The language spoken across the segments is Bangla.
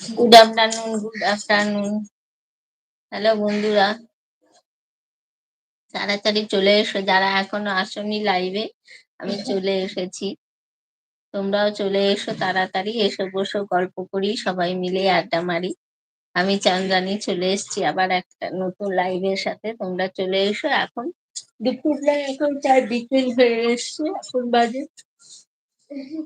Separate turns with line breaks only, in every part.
Good afternoon good afternoon hello বন্ধুরা। তাড়াতাড়ি চলে এসো, যারা এখনও আসনি লাইভে আমি চলে এসেছি। তোমরাও চলে এসো, তাড়াতাড়ি এসে, বসো, গল্প করি, সবাই মিলে আড্ডা মারি। আমি চান্দানি চলে এসেছি আবার একটা নতুন লাইভের সাথে। তোমরা চলে এসো এখন। দুপুরবেলা এখন চার বিকেল হয়ে এসছে, এখন বাজে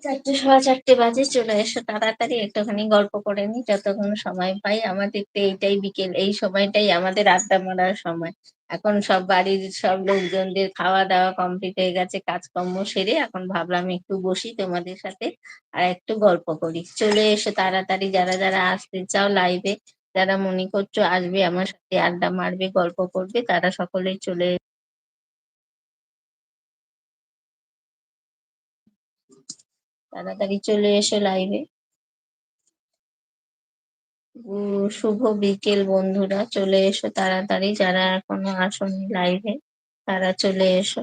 চারটে সোয়া চারটে বাজে, চলে এসো তাড়াতাড়ি, একটুখানি গল্প করে নি, যতক্ষণ সময় পাই। আমাদের তো এইটাই বিকেল, এই সময়টাই আমাদের আড্ডা মারার সময়। এখন সব বাড়ির সব লোকজনদের খাওয়া দাওয়া কমপ্লিট হয়ে গেছে, কাজকর্ম সেরে এখন ভাবলাম একটু বসি তোমাদের সাথে আর একটু গল্প করি। চলে এসো তাড়াতাড়ি, যারা যারা আসতে চাও লাইভে যারা মনে করছ আসবে, আমার সাথে আড্ডা মারবে, গল্প করবে, তারা সকলেই চলে তাড়াতাড়ি চলে এসো লাইভে শুভ বিকেল বন্ধুরা, চলে এসো তাড়াতাড়ি, যারা এখনও আসনি লাইভে তারা চলে এসো।